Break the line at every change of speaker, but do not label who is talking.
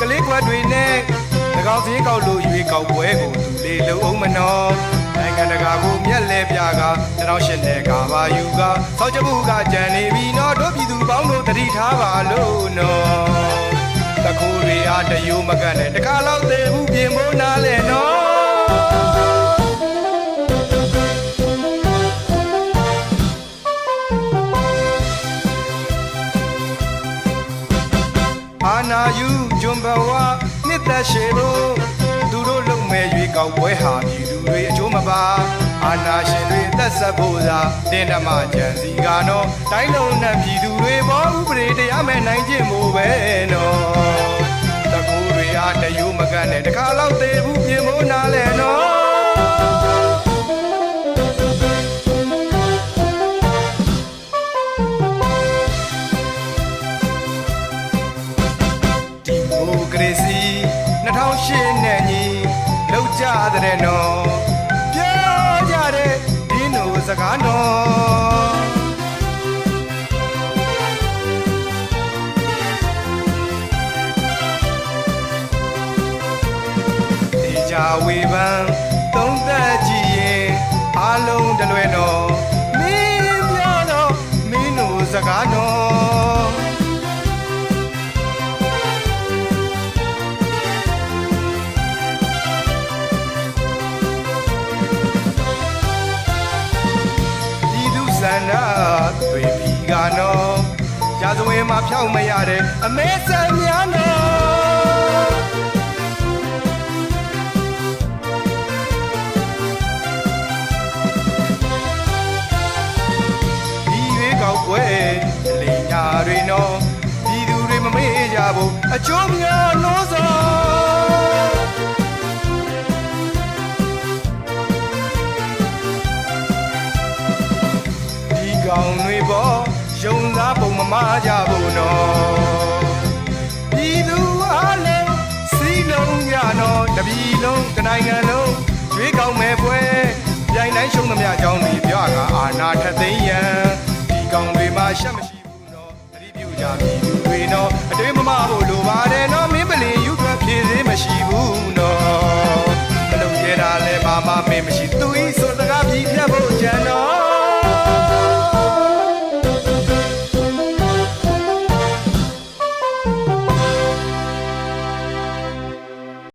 ကလေးကွက်တွေနဲ့၎င်းစင်းကောက်လို့ရွေးကောက်ပွဲကိုသူလေးလုံးအောင်မနော်နိုင်ငံတကာကိုမျက်လဲပြက2008နဲ့ကဘာယူကစောက်ချမှုကကြံနေပြီနော်တို့ပြည်သူပေါင်းတို့တတိထားပါလို့နော်တကူတွေအားတယိုးမကန့်နဲ့တခါတော့သေးဘူးပြင်ဖို့နားလဲနော်အာနာယူဂျွ န်ဘဝနှစ်သက်ရှေဖို့သူတို့လုံမဲ့ရွေးကောက်ပွဲဟာပြည်သူတွေအကျိုးမပါအာနာရှင်တွေသက်ဆက်ဖို့သာတင်းဓမ္မကြံစီကနော်တိုင်းလုံးနဲ့ပြည်သူတွေဘောဥပဒေတရားမဲ့နိုင်ခြင်းမို့ပဲနော်တကူတွေအားတယိုးမကန့်နဲ့တခါတော့သေးဘူးပြင်မိုးနာလဲနော် ကရေစီ2008နဲ့ညီလောက်ကြတဲ့နော်ပြောကြတဲ့ဒီနိုစကားနော်ဒီကြဝေဖန်သုံးသက်ကြည့်ရင်အလုံးတလွဲနော် ဒီသူစန္ဒတွေပြီကနော်ရာဇဝင်မှာဖြောက်မရတဲ့အမဲဆန်များနော်ဒီရွေးကောက်ပွဲအလိညာတွေနော်ဒီသူတွေမမေ့ကြဘူးအကျိုးများလို့စော ကောင်တွေပေါ်ယုံသားပုံမမကြဘူးနော်ပြည်သူအားလုံးစီလုံးကြနော်တပြည်လုံးတနိုင်ငံလုံးရွေးကောက်မဲ့ပွဲပြိုင်တိုင်းရှုံးသမျှအကြောင်းတွေပြောကအာနာထသိမ်းရန်ဒီကောင်တွေမှာရှက်မရှိဘူးနော်တတိပြုကြပြည်သူတွေနော်အတွေးမမဖို့လိုပါတယ်နော်